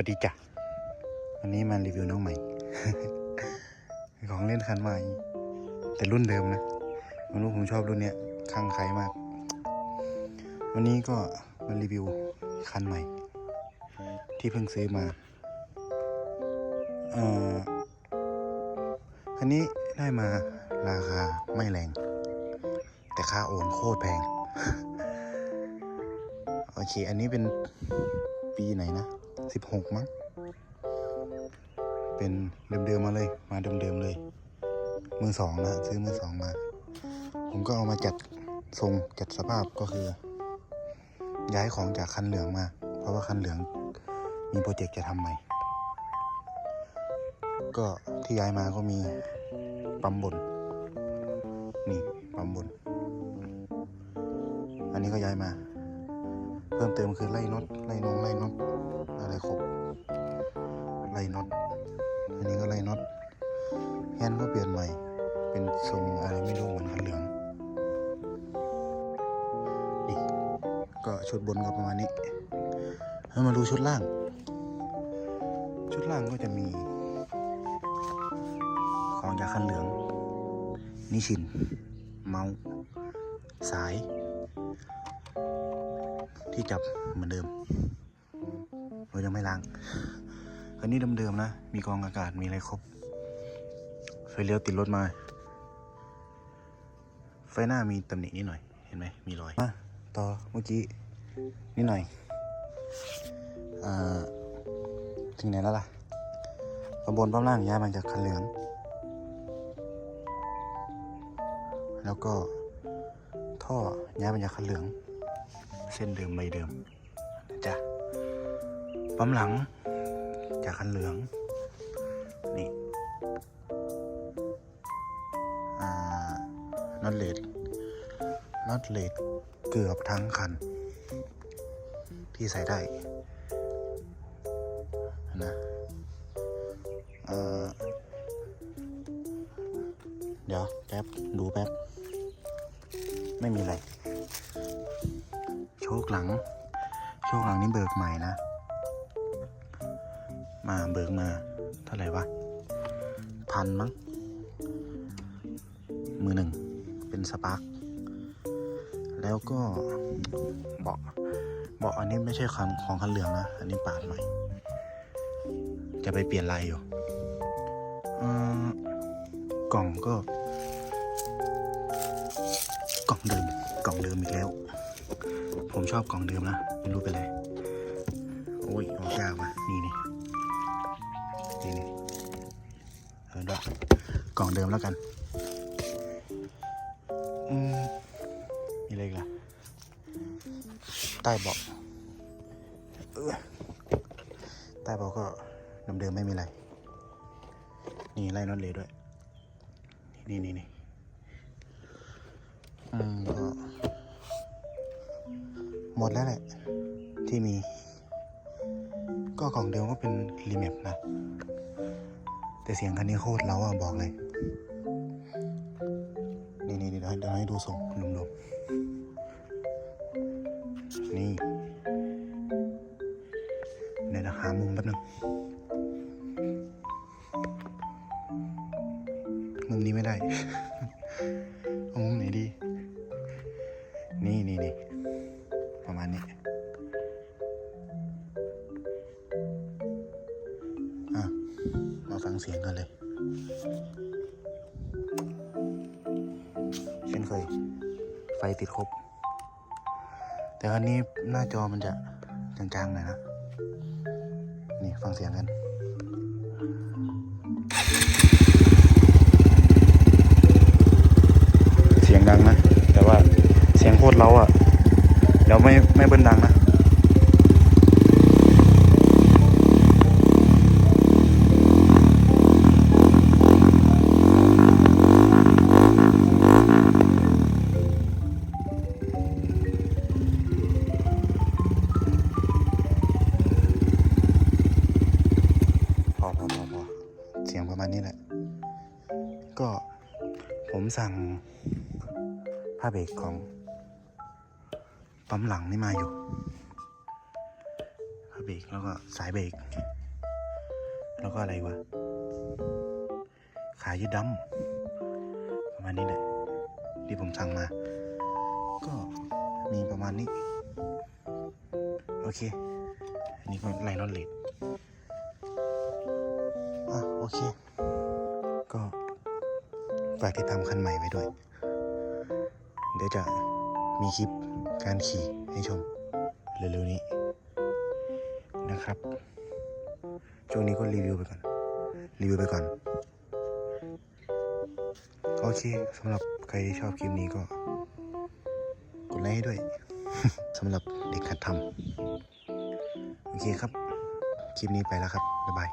วัสดีจ้ะวันนี้มารีวิวน้องใหม่ ของเล่นคันใหม่ แต่รุ่นเดิมนะไม่รู้ผมชอบรุ่นเนี้ยคลั่งไคล้มาก วันนี้ก็มารีวิวคันใหม่ ที่เพิ่งซื้อมาเอ่อคันนี้ได้มาราคาไม่แรง แต่ค่าโอนโคตรแพง โอเค อันนี้เป็นปีไหนนะ สิบหกมั้ง เป็นเดิมๆมาเลย มาเดิมๆเลย มือสองนะ ซื้อมือสองมา ผมก็เอามาจัดทรงจัดสภาพก็คือ ย้ายของจากคันเหลืองมา เพราะว่าคันเหลืองมีโปรเจกต์จะทำใหม่ ก็ที่ย้ายมาก็มีปั๊มบน นี่ปั๊มบน อันนี้ก็ย้ายมา เพิ่มเติมคือไล่น็อตไล่นงไล่น็อตอะไรครบไล่น็อตอันนี้ก็ไล่น็อตแฮนด์ก็เปลี่ยนใหม่ เป็นทรงอะไรไม่รู้เหมือนคันเหลืองนี่ก็ชุดบนก็ประมาณนี้แล้วมาดูชุดล่าง ชุดล่างก็จะมี ของจากคันเหลือง นิชิน เมาส์สาย ที่จับเหมือนเดิม เรายังไม่ล้างคันนี้เดิมๆนะ มีกองอากาศมีอะไรครบ ไฟเลี้ยวติดรถมา ไฟหน้ามีตำหนินิดหน่อย เห็นไหมมีรอยมาต่อเมื่อกี้นิดหน่อยอ่าถึงไหนแล้วล่ะปั๊มบนปั๊มล่างย้ายมาจากคันเหลือง แล้วก็ท่อย้ายมาจากคันเหลือง ส้นเดิมใบเดิมนะจ๊ะปั๊มหลังจากคันเหลือง นี่น็อตเลดน็อตเลดเกือบทั้งคัน ที่ใส่ได้นะเเดี๋ยวแป๊บ ดูแป๊บ ไม่มีอะไร ชคหลัง โชคหลังนี่เบิกใหม่นะ มาเบิกมา เท่าไหร่วะ พันมั้ง มือหนึ่ง เป็นสปาร์คแล้วก็เบาะเบาะอันนี้ไม่ใช่คันของคันเหลืองนะ อันนี้ปาดใหม่ จะไปเปลี่ยนลายอยู่กล่องก็ กล่องเดิม ชอบกล่องเดิมนะไม่รู้เป็นไรโอ้ยออกยากว่ะนี่นี่นี่นี่เออด้วยกล่องเดิมแล้วกัน อืมมีอะไรกล่ะ ใต้เบาะใต้เบาะก็เดิมๆไม่มีอะไร นี่ไล่น็อตเลยด้วย นี่นี่นี่อืมก็ หมดแล้วแหละ ที่มี ก็ของเดิมก็เป็นรีเมปนะ แต่เสียงคันนี้โคตรเล้าอะบอกเลย นี่นี่เดี๋ยวให้เดี๋ยวให้ดูส่งรวมๆนี่เดี๋ยวนะหามุมแป๊บนึงมุมนี้ไม่ได้ เอามุมไหนดี มาฟังเสียงกันเลย เช่นเคย ไฟติดครบ แต่ครั้นี้หน้าจอมันจะจางๆหน่อยนะ นี่ฟังเสียงกันเสียงดังนะ แต่ว่าเสียงโคตรเล้าอะเดี๋ยวไม่ไม่เบิ้ลดังนะ นี้แหละ ก็ผมสั่งผ้าเบรกของปั๊มหลังนี่มาอยู่ผ้าเบรกแล้วก็สายเบรกแล้วก็อะไรวะ ขายึดดำประมาณนี้แหละที่ผมสั่งมา ก็มีประมาณนี้ โอเค อันนี้ก็ไลนอนเลด เค ก็ฝากติดตามคันใหม่ไว้ด้วย เดี๋ยวจะมีคลิปการขี่ให้ชมเร็วๆนี้นะครับ ช่วงนี้ก็รีวิวไปก่อน รีวิวไปก่อน โอเคสำหรับใครที่ชอบคลิปนี้ก็กดไลค์ให้ด้วยสำหรับเด็กขัดทำโอเคครับ คลิปนี้ไปแล้วครับ บ๊ายบาย